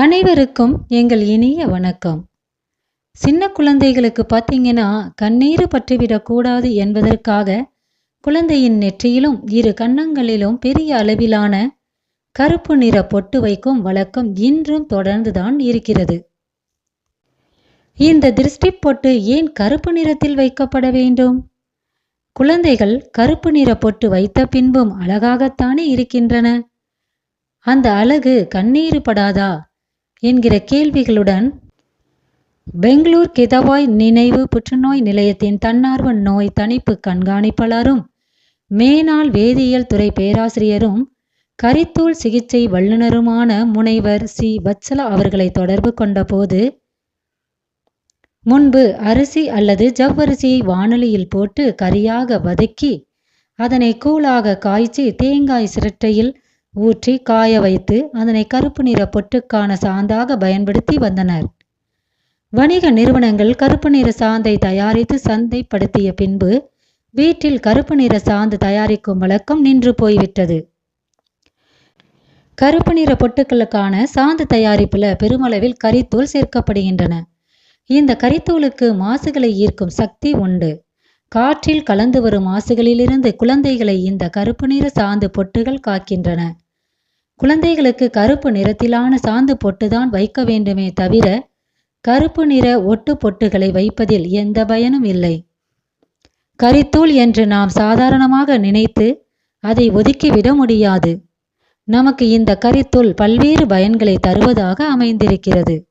அனைவருக்கும் எங்கள் இனிய வணக்கம். சின்ன குழந்தைகளுக்கு பார்த்தீங்கன்னா கண்ணீர் பற்றிவிடக்கூடாது என்பதற்காக குழந்தையின் நெற்றியிலும் இரு கன்னங்களிலும் பெரிய அளவிலான கருப்பு நிற பொட்டு வைக்கும் வழக்கம் இன்றும் தொடர்ந்துதான் இருக்கிறது. இந்த திருஷ்டி பொட்டு ஏன் கருப்பு நிறத்தில் வைக்கப்பட வேண்டும்? குழந்தைகள் கருப்பு நிற பொட்டு வைத்த பின்பும் அழகாகத்தானே இருக்கின்றன? அந்த அழகு கண்ணீர் படாதா? என்கிற கேள்விகளுடன் பெங்களூர் கிதவாய் நினைவு புற்றுநோய் நிலையத்தின் தன்னார்வ நோய் தணிப்பு கண்காணிப்பாளரும் மேனாள் வேதியியல் துறை பேராசிரியரும் கரித்தூள் சிகிச்சை வல்லுநருமான முனைவர் சி. வத்சலா அவர்களை தொடர்பு கொண்டபோது முன்பு அரிசி அல்லது ஜவ்வரிசியை வானொலியில் போட்டு கரியாக வதக்கி அதனை கூழாக காய்ச்சி தேங்காய் சிரட்டையில் ஊற்றி காய வைத்து அதனை கருப்பு நிற பொட்டுக்கான சாந்தாக பயன்படுத்தி வந்தனர். வணிக நிறுவனங்கள் கருப்பு நிற சாந்தை தயாரித்து சந்தைப்படுத்திய பின்பு வீட்டில் கருப்பு நிற சாந்து தயாரிக்கும் வழக்கம் நின்று போய்விட்டது. கருப்பு நிற பொட்டுக்களுக்கான சாந்து தயாரிப்பில் பெருமளவில் கரித்தூள் சேர்க்கப்படுகின்றன. இந்த கரித்தூளுக்கு மாசுகளை ஈர்க்கும் சக்தி உண்டு. காற்றில் கலந்து வரும் மாசுகளிலிருந்து குழந்தைகளை இந்த கருப்பு நிற சாந்து பொட்டுகள் காக்கின்றன. குழந்தைகளுக்கு கருப்பு நிறத்திலான சாந்து பொட்டுதான் வைக்க வேண்டுமே தவிர கருப்பு நிற ஒட்டு பொட்டுகளை வைப்பதில் எந்த பயனும் இல்லை. கரித்தூள் என்று நாம் சாதாரணமாக நினைத்து அதை ஒதுக்கிவிட முடியாது. நமக்கு இந்த கரித்தூள் பல்வேறு பயன்களை தருவதாக அமைந்திருக்கிறது.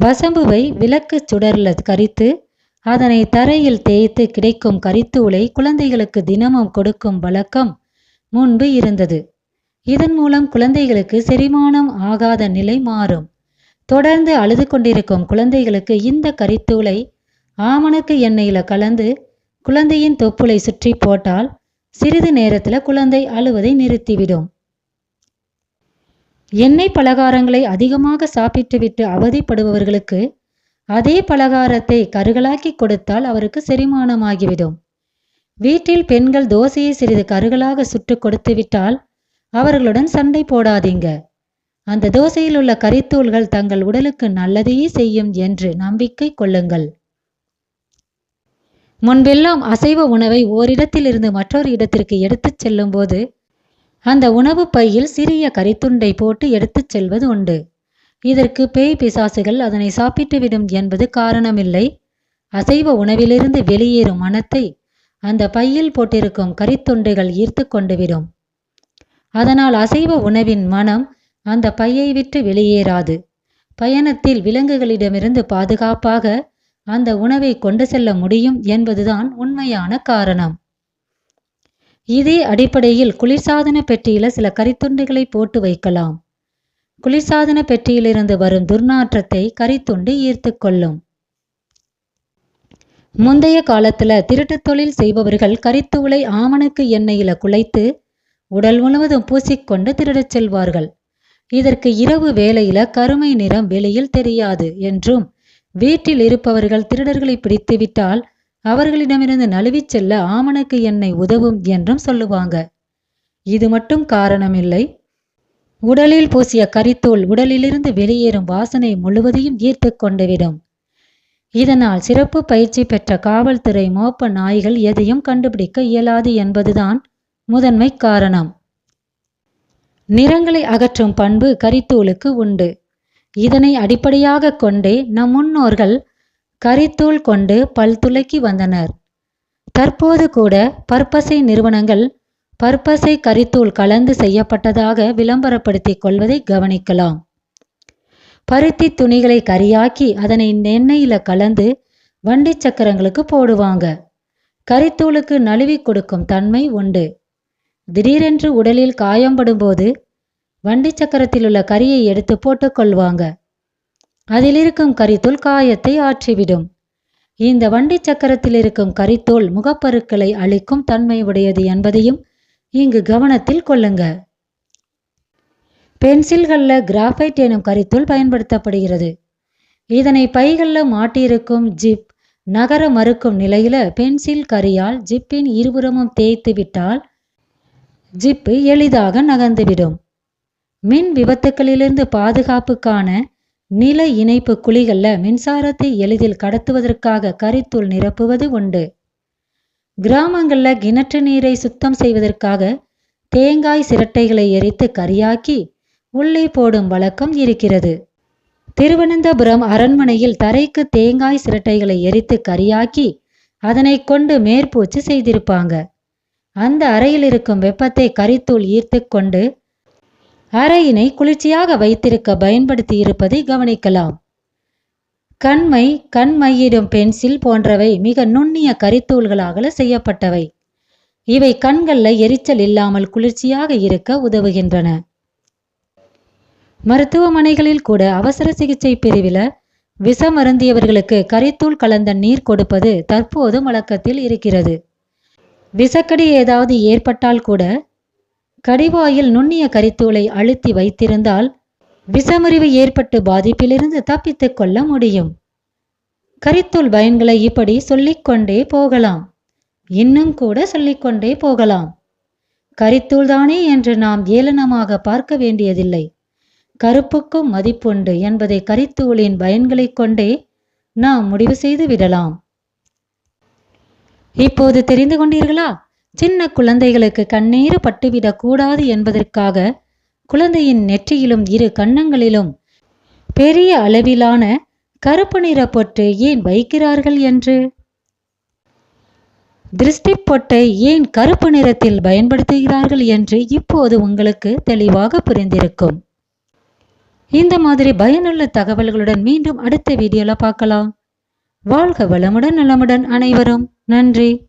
வசம்புவை விளக்கு சுடர்ல கரித்து அதனை தரையில் தேய்த்து கிடைக்கும் கரித்தூளை குழந்தைகளுக்கு தினமும் கொடுக்கும் வழக்கம் முன்பு இருந்தது. இதன் மூலம் குழந்தைகளுக்கு செரிமானம் ஆகாத நிலை மாறும். தொடர்ந்து அழுது கொண்டிருக்கும் குழந்தைகளுக்கு இந்த கரித்தூளை ஆமணக்கு எண்ணெயில கலந்து குழந்தையின் தொப்புளை சுற்றி போட்டால் சிறிது நேரத்துல குழந்தை அழுவதை நிறுத்திவிடும். எண்ணெய் பலகாரங்களை அதிகமாக சாப்பிட்டுவிட்டு அவதிப்படுபவர்களுக்கு அதே பலகாரத்தை கருகலாக்கி கொடுத்தால் அவருக்கு செரிமானமாகிவிடும். வீட்டில் பெண்கள் தோசையை சிறிது கருகலாக சுட்டு கொடுத்து விட்டால் அவர்களுடன் சண்டை போடாதீங்க. அந்த தோசையில் உள்ள கரித்தூள்கள் தங்கள் உடலுக்கு நல்லதையே செய்யும் என்று நம்பிக்கை கொள்ளுங்கள். முன்பெல்லாம் அசைவ உணவை ஓரிடத்திலிருந்து மற்றொரு இடத்திற்கு எடுத்துச் செல்லும் போது அந்த உணவு பையில் சிறிய கரித்துண்டை போட்டு எடுத்துச் செல்வது உண்டு. இதற்கு பேய் பிசாசுகள் அதனை சாப்பிட்டுவிடும் என்பது காரணமில்லை. அசைவ உணவிலிருந்து வெளியேறும் மனத்தை அந்த பையில் போட்டிருக்கும் கரித்துண்டுகள் ஈர்த்து கொண்டுவிடும் அதனால் அசைவ உணவின் மனம் அந்த பையை விட்டு வெளியேறாது. பயணத்தில் விலங்குகளிடமிருந்து பாதுகாப்பாக அந்த உணவை கொண்டு செல்ல முடியும் என்பதுதான் உண்மையான காரணம். இதே அடிப்படையில் குளிர்சாதன பெட்டியில சில கரித்துண்டுகளை போட்டு வைக்கலாம். குளிர்சாதன பெட்டியிலிருந்து வரும் துர்நாற்றத்தை கரித்துண்டு ஈர்த்து கொள்ளும். முந்தைய காலத்துல திருட்டு தொழில் செய்பவர்கள் கரித்தூளை ஆமணக்கு எண்ணெயில குலைத்து உடல் முழுவதும் பூசிக்கொண்டு திருடச் செல்வார்கள். இதற்கு இரவு வேளையில கருமை நிறம் வெளியில் தெரியாது என்றும் வீட்டில் இருப்பவர்கள் திருடர்களை பிடித்துவிட்டால் அவர்களிடமிருந்து நழுவிச் செல்ல ஆமணக்கு எண்ணெய் உதவும் என்றும் சொல்லுவாங்க. இது மட்டும் காரணமில்லை. உடலில் பூசிய கரித்தூள் உடலிலிருந்து வெளியேறும் வாசனை முழுவதையும் ஈர்த்து கொண்டுவிடும். இதனால் சிறப்பு பயிற்சி பெற்ற காவல்துறை மோப்ப நாய்கள் எதையும் கண்டுபிடிக்க இயலாது என்பதுதான் முதன்மை காரணம். நிறங்களை அகற்றும் பண்பு கரித்தூளுக்கு உண்டு. இதனை அடிப்படையாக கொண்டே நம் முன்னோர்கள் கரித்தூள் கொண்டு பல் துலக்கி வந்தனர். தற்போது கூட பற்பசை நிறுவனங்கள் பற்பசை கரித்தூள் கலந்து செய்யப்பட்டதாக விளம்பரப்படுத்திக் கொள்வதை கவனிக்கலாம். பருத்தி துணிகளை கரியாக்கி அதனை எண்ணெயில கலந்து வண்டி சக்கரங்களுக்கு போடுவாங்க. கரித்தூளுக்கு நழுவி கொடுக்கும் தன்மை உண்டு. திடீரென்று உடலில் காயம்படும் போது வண்டி சக்கரத்தில் உள்ள கரியை எடுத்து போட்டுக்கொள்வாங்க. அதில் இருக்கும் கரித்தூள் காயத்தை ஆற்றிவிடும். இந்த வண்டி சக்கரத்தில் இருக்கும் கரித்தூள் முகப்பருக்களை அழிக்கும் தன்மை உடையது என்பதையும் இங்கு கவனத்தில் கொள்ளுங்க. பென்சில்களில் கிராஃபைட் எனும் கரித்துள் பயன்படுத்தப்படுகிறது. இதனை பைகளில் மாட்டியிருக்கும் ஜிப் நகர மறுக்கும் நிலையில பென்சில் கரியால் ஜிப்பின் இருபுறமும் தேய்த்து விட்டால் ஜிப்பு எளிதாக நகர்ந்துவிடும். மின் விபத்துக்களிலிருந்து பாதுகாப்புக்கான நில இணைப்பு குழிகளில் மின்சாரத்தை எளிதில் கடத்துவதற்காக கரித்துள் நிரப்புவது உண்டு. கிராமங்களில் கிணற்று நீரை சுத்தம் செய்வதற்காக தேங்காய் சிரட்டைகளை எரித்து கரியாக்கி உள்ளே போடும் வழக்கம் இருக்கிறது. திருவனந்தபுரம் அரண்மனையில் தரைக்கு தேங்காய் சிரட்டைகளை எரித்து கரியாக்கி அதனை கொண்டு மேற்பூச்சு செய்திருப்பாங்க. அந்த அறையில் இருக்கும் வெப்பத்தை கரித்தூள் ஈர்த்து கொண்டு அறையினை குளிர்ச்சியாக வைத்திருக்க பயன்படுத்தி இருப்பதை கவனிக்கலாம். கண்மை கண்மையிடும் பென்சில் போன்றவை மிக நுண்ணிய கரித்தூள்களாக செய்யப்பட்டவை. இவை கண்களில் எரிச்சல் இல்லாமல் குளிர்ச்சியாக இருக்க உதவுகின்றன. மருத்துவமனைகளில் கூட அவசர சிகிச்சை பிரிவில் விஷமருந்தியவர்களுக்கு கரித்தூள் கலந்த நீர் கொடுப்பது தற்போது வழக்கத்தில் இருக்கிறது. விஷக்கடி ஏதாவது ஏற்பட்டால் கூட கடிவாயில் நுண்ணிய கரித்தூளை அழுத்தி வைத்திருந்தால் விசமுறிவு ஏற்பட்டு பாதிப்பிலிருந்து தப்பித்துக் கொள்ள முடியும். கரித்தூள் பயன்களை இப்படி சொல்லிக்கொண்டே போகலாம். இன்னும் கூட சொல்லிக்கொண்டே போகலாம். கரித்தூள் தானே என்று நாம் ஏளனமாக பார்க்க வேண்டியதில்லை. கருப்புக்கும் மதிப்புண்டு என்பதை கரித்தூளின் பயன்களைக் கொண்டே நாம் முடிவு செய்து விடலாம். இப்போது தெரிந்து கொண்டீர்களா? சின்ன குழந்தைகளுக்கு கண்ணீர் பட்டுவிடக் கூடாது என்பதற்காக குழந்தையின் நெற்றியிலும் இரு கன்னங்களிலும் பெரிய அளவிலான கருப்பு நிற பொட்டு ஏன் வைக்கிறார்கள் என்று? திருஷ்டி பொட்டை ஏன் கருப்பு நிறத்தில் பயன்படுத்துகிறார்கள் என்று இப்போது உங்களுக்கு தெளிவாக புரிந்திருக்கும். இந்த மாதிரி பயனுள்ள தகவல்களுடன் மீண்டும் அடுத்த வீடியோல பார்க்கலாம். வாழ்க வளமுடன் நலமுடன் அனைவரும். நன்றி.